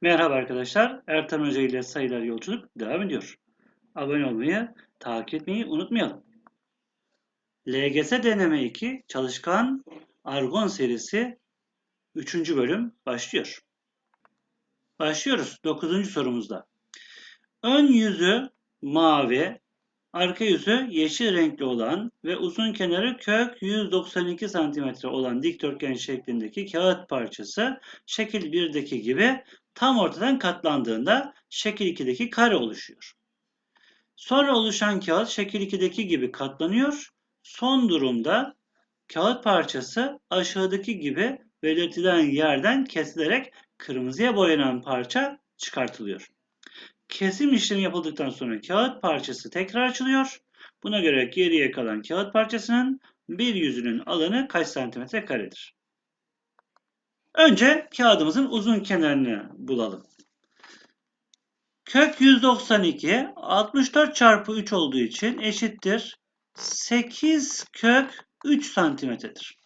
Merhaba arkadaşlar. Ertan Hoca ile sayılar yolculuk devam ediyor. Abone olmayı, takip etmeyi unutmayalım. LGS deneme 2 çalışkan argon serisi 3. bölüm başlıyor. Başlıyoruz 9. sorumuzda. Ön yüzü mavi, arka yüzü yeşil renkli olan ve uzun kenarı kök 192 cm olan dikdörtgen şeklindeki kağıt parçası şekil 1'deki gibi tam ortadan katlandığında şekil 2'deki kare oluşuyor. Sonra oluşan kağıt şekil 2'deki gibi katlanıyor. Son durumda kağıt parçası aşağıdaki gibi belirtilen yerden kesilerek kırmızıya boyanan parça çıkartılıyor. Kesim işlemi yapıldıktan sonra kağıt parçası tekrar açılıyor. Buna göre geriye kalan kağıt parçasının bir yüzünün alanı kaç santimetre karedir? Önce kağıdımızın uzun kenarını bulalım. Kök 192 64 çarpı 3 olduğu için eşittir 8 kök 3 santimetredir.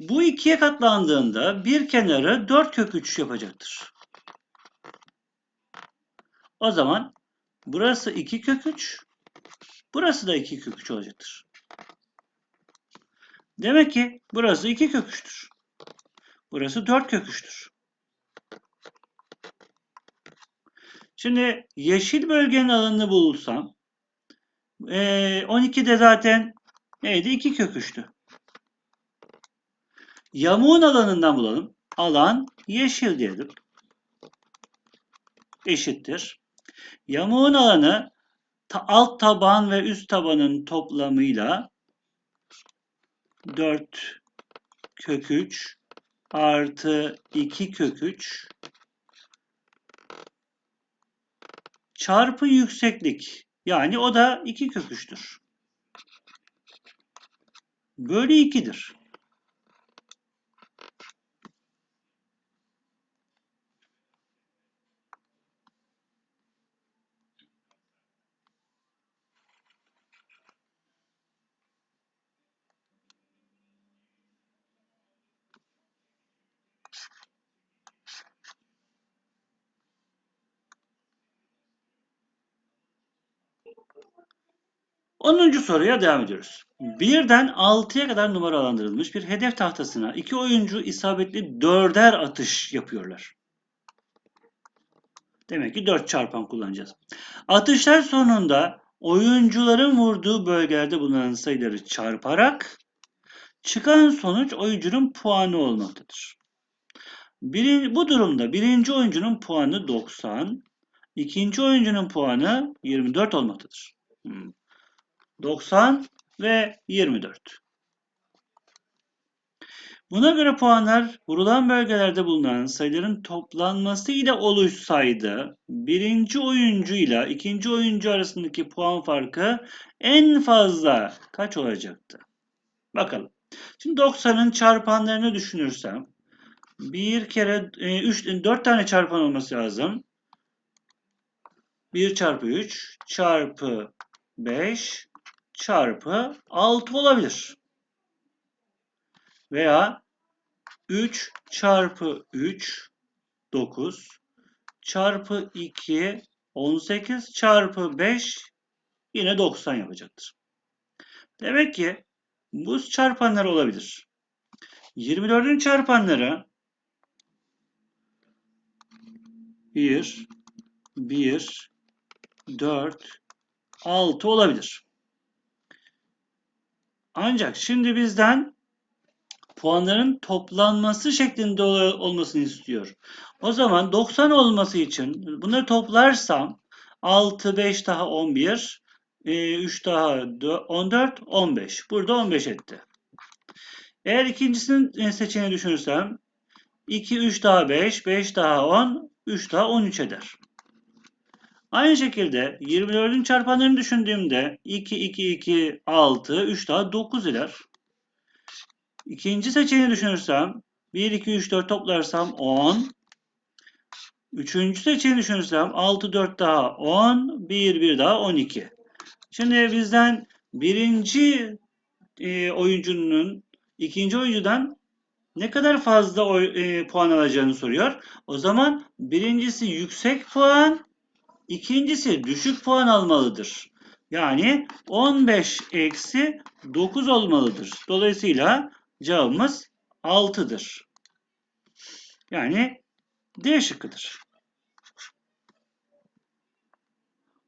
Bu ikiye katlandığında bir kenarı 4 kök 3 yapacaktır. O zaman burası 2 kök 3, burası da 2 kök 3 olacaktır. Demek ki burası 2 kök 3'tür. Burası 4 kök 3'tür. Şimdi yeşil bölgenin alanını bulursam 12 de zaten neydi? 2 kök 3'tü. Yamuğun alanından bulalım. Alan yeşil diyelim. Eşittir. Yamuğun alanı alt taban ve üst tabanın toplamıyla 4 kök 3 artı 2 kök 3 çarpı yükseklik. Yani o da 2 kök 3'tür. Bölü 2'dir. Onuncu soruya devam ediyoruz. Birden 6'ya kadar numaralandırılmış bir hedef tahtasına iki oyuncu isabetli dörder atış yapıyorlar. Demek ki 4 çarpan kullanacağız. Atışlar sonunda oyuncuların vurduğu bölgelerde bulunan sayıları çarparak çıkan sonuç oyuncunun puanı olmaktadır. Birinci, bu durumda birinci oyuncunun puanı 90, ikinci oyuncunun puanı 24 olmaktadır. Hmm. 90 ve 24. Buna göre puanlar vurulan bölgelerde bulunan sayıların toplanması ile oluşsaydı birinci oyuncu ile ikinci oyuncu arasındaki puan farkı en fazla kaç olacaktı? Bakalım. Şimdi 90'ın çarpanlarını düşünürsem bir kere 3 e, 4 tane çarpan olması lazım. 1 çarpı 3 çarpı 5 çarpı 6 olabilir. Veya 3 çarpı 3 9 çarpı 2 18 çarpı 5 yine 90 yapacaktır. Demek ki bu çarpanlar olabilir. 24'ün çarpanları 1 1 4 6 olabilir. Ancak şimdi bizden puanların toplanması şeklinde olmasını istiyor. O zaman 90 olması için bunları toplarsam 6, 5 daha 11, 3 e, daha 14, 15. Burada 15 etti. Eğer ikincisinin seçeneği düşünürsem 2, 3 daha 5, 5 daha 10, 3 daha 13 eder. Aynı şekilde 24'ün çarpanlarını düşündüğümde 2, 2, 2, 6, 3 daha 9 eder. İkinci seçeneği düşünürsem 1, 2, 3, 4 toplarsam 10. Üçüncü seçeneği düşünürsem 6, 4 daha 10, 1, 1 daha 12. Şimdi bizden birinci e, oyuncunun ikinci oyuncudan ne kadar fazla oy, e, puan alacağını soruyor. O zaman birincisi yüksek puan, ikincisi düşük puan almalıdır. Yani 15 eksi 9 olmalıdır. Dolayısıyla cevabımız 6'dır. Yani D şıkkıdır.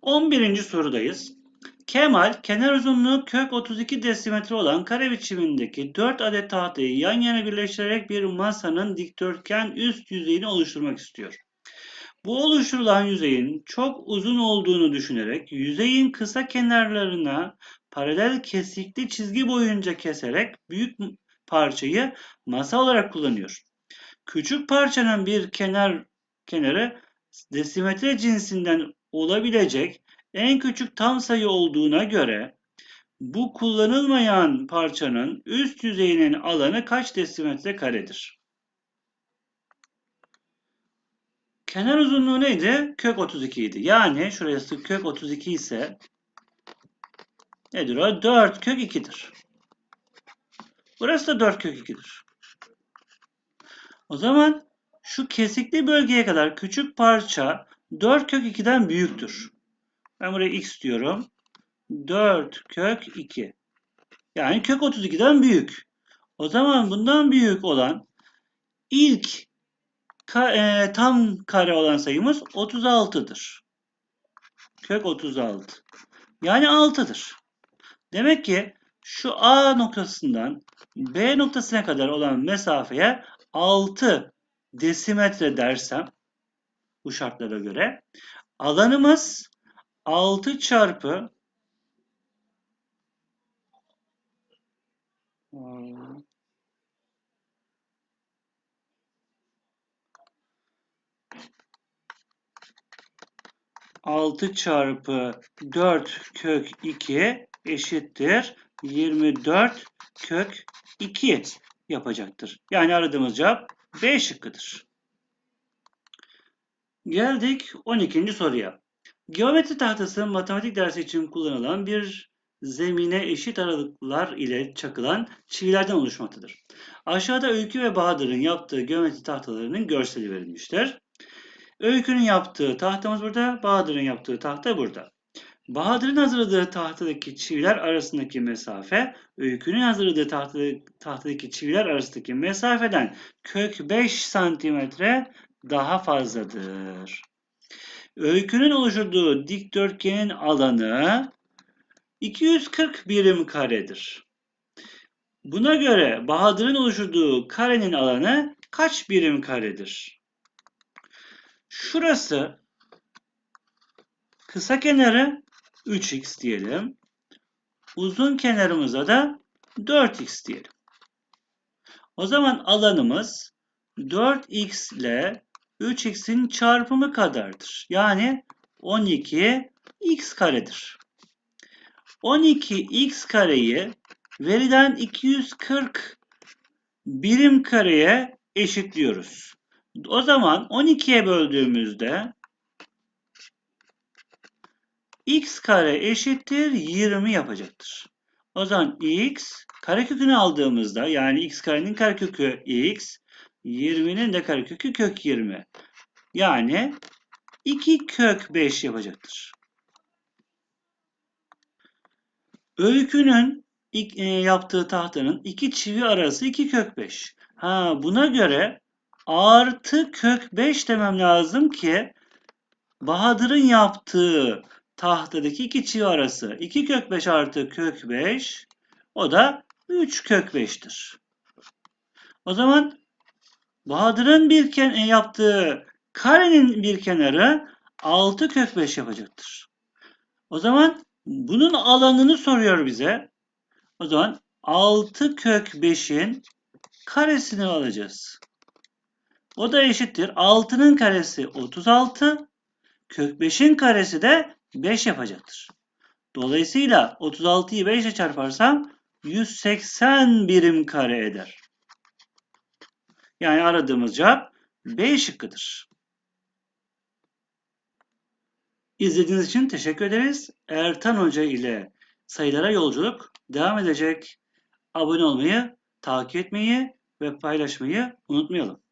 11. sorudayız. Kemal, kenar uzunluğu kök 32 desimetre olan kare biçimindeki 4 adet tahtayı yan yana birleştirerek bir masanın dikdörtgen üst yüzeyini oluşturmak istiyor. Bu oluşturulan yüzeyin çok uzun olduğunu düşünerek yüzeyin kısa kenarlarına paralel kesikli çizgi boyunca keserek büyük parçayı masa olarak kullanıyor. Küçük parçanın bir kenar kenarı desimetre cinsinden olabilecek en küçük tam sayı olduğuna göre bu kullanılmayan parçanın üst yüzeyinin alanı kaç desimetre karedir? Kenar uzunluğu neydi? Kök 32 idi. Yani şurası kök 32 ise nedir o? 4 kök 2'dir. Burası da 4 kök 2'dir. O zaman şu kesikli bölgeye kadar küçük parça 4 kök 2'den büyüktür. Ben buraya x diyorum. 4 kök 2. Yani kök 32'den büyük. O zaman bundan büyük olan ilk ka, e, tam kare olan sayımız 36'dır. Kök 36. Yani 6'dır. Demek ki şu A noktasından B noktasına kadar olan mesafeye 6 desimetre dersem bu şartlara göre alanımız 6 çarpı altı çarpı 4 kök 2 eşittir 24 kök 2 yapacaktır. Yani aradığımız cevap B şıkkıdır. Geldik 12. soruya. Geometri tahtası matematik dersi için kullanılan bir zemine eşit aralıklar ile çakılan çivilerden oluşmaktadır. Aşağıda Öykü ve Bahadır'ın yaptığı geometri tahtalarının görseli verilmiştir. Öykü'nün yaptığı tahtamız burada, Bahadır'ın yaptığı tahta burada. Bahadır'ın hazırladığı tahtadaki çiviler arasındaki mesafe, Öykü'nün hazırladığı tahtadaki çiviler arasındaki mesafeden kök 5 santimetre daha fazladır. Öykünün oluşturduğu dikdörtgenin alanı 240 birim karedir. Buna göre Bahadır'ın oluşturduğu karenin alanı kaç birim karedir? Şurası kısa kenarı 3x diyelim. Uzun kenarımıza da 4x diyelim. O zaman alanımız 4x ile 3x'in çarpımı kadardır. Yani 12 x karedir. 12 x kareyi verilen 240 birim kareye eşitliyoruz. O zaman 12'ye böldüğümüzde x kare eşittir 20 yapacaktır. O zaman x karekökünü aldığımızda yani x karenin karekökü x 20'nin de karekökü kök 20. Yani 2 kök 5 yapacaktır. Öykünün e, yaptığı tahtanın iki çivi arası 2 kök 5. Ha, buna göre artı kök 5 demem lazım ki Bahadır'ın yaptığı tahtadaki iki çivi arası 2 kök 5 artı kök 5 o da 3 kök 5'tir. O zaman Bahadır'ın bir ken e, yaptığı karenin bir kenarı 6 kök 5 yapacaktır. O zaman bunun alanını soruyor bize. O zaman 6 kök 5'in karesini alacağız. O da eşittir. 6'nın karesi 36. Kök 5'in karesi de 5 yapacaktır. Dolayısıyla 36'yı 5 ile çarparsam 180 birim kare eder. Yani aradığımız cevap B şıkkıdır. İzlediğiniz için teşekkür ederiz. Ertan Hoca ile sayılara yolculuk devam edecek. Abone olmayı, takip etmeyi ve paylaşmayı unutmayalım.